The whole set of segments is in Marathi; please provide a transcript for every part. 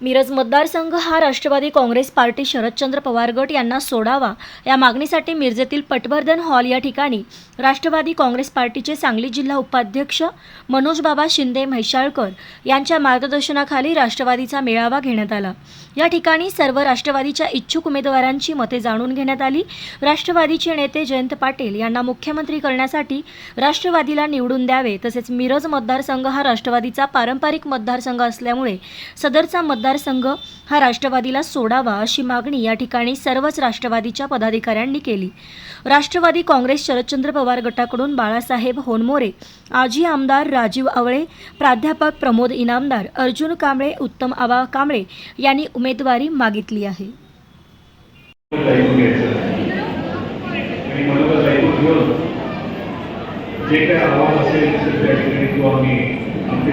मिरज मतदारसंघ हा राष्ट्रवादी काँग्रेस पार्टी शरदचंद्र पवार गट यांना सोडावा या मागणीसाठी मिरजेतील पटवर्धन हॉल या ठिकाणी राष्ट्रवादी काँग्रेस पार्टीचे सांगली जिल्हा उपाध्यक्ष मनोजबाबा शिंदे म्हैशाळकर यांच्या मार्गदर्शनाखाली राष्ट्रवादीचा मेळावा घेण्यात आला. या ठिकाणी सर्व राष्ट्रवादीच्या इच्छुक उमेदवारांची मते जाणून घेण्यात आली. राष्ट्रवादीचे नेते जयंत पाटील यांना मुख्यमंत्री करण्यासाठी राष्ट्रवादीला निवडून द्यावे तसेच मिरज मतदारसंघ हा राष्ट्रवादीचा पारंपरिक मतदारसंघ असल्यामुळे सदरचा मतदारसंघ हा राष्ट्रवादीला सोडावा अशी मागणी या ठिकाणी सर्वच राष्ट्रवादीच्या पदाधिकाऱ्यांनी केली. राष्ट्रवादी काँग्रेस शरदचंद्र पवार गटाकडून बाळासाहेब होनमोरे आजी आमदार राजीव आवळे प्राध्यापक प्रमोद इनामदार अर्जुन कांबळे उत्तम आबा कांबळे यांनी उमेदवारी मागितली आहे. जे काही असेल त्या ठिकाणी आम्ही आमचे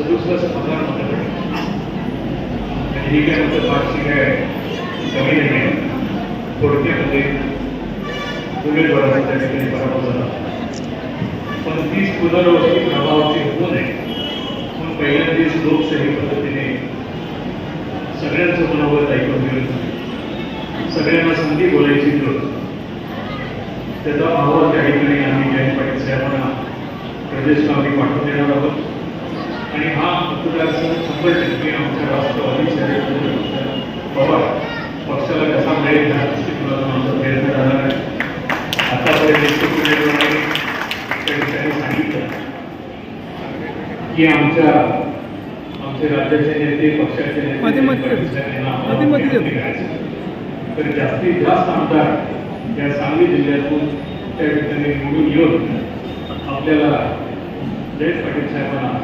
सदुसष्ट हजार मतं पडली आणि ही काय मतं फारशी काय कमी नाही आहे थोडक्यामध्ये उमेदवाराचा त्या ठिकाणी पराभव झाला पण तीच पुनर्वस्ती प्रभावाची होऊ नये पण पहिल्यांदाच लोकशाही पद्धतीने सगळ्यांचं मनोगत ऐकून घेऊन सगळ्यांना संधी बोलायची गरज त्याचा अहवाल त्या ठिकाणी आम्ही जयंत पाटील साहेबांना प्रदेश आम्ही पाठवून देणार आहोत. आणि हा मतदारसंघ शंभर टक्के आमच्या राष्ट्रवादी शहर पवार पक्षाला कसा मिळेल ह्या दृष्टिकोनातून आमचा प्रयत्न राहणार आहे आतापर्यंत इच्छुक उमेदवारांनी त्या ठिकाणी सांगितलं की आमच्या आमचे राज्याचे नेते पक्षाचे नेते. तर जास्तीत जास्त आमदार या सांगली जिल्ह्यातून त्या ठिकाणी निवडून येऊन आपल्याला जयंत पाटील साहेबांना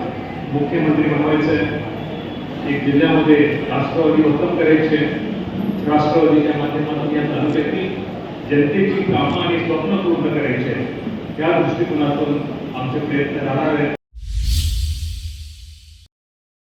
मुख्यमंत्री बनवायचं आहे एक जिल्ह्यामध्ये राष्ट्रवादी उत्तम करायचे राष्ट्रवादीच्या माध्यमातून या तालुक्यातील जनतेची कामं आणि स्वप्न पूर्ण करायचे या दृष्टिकोनातून आमचे प्रयत्न राहणार आहेत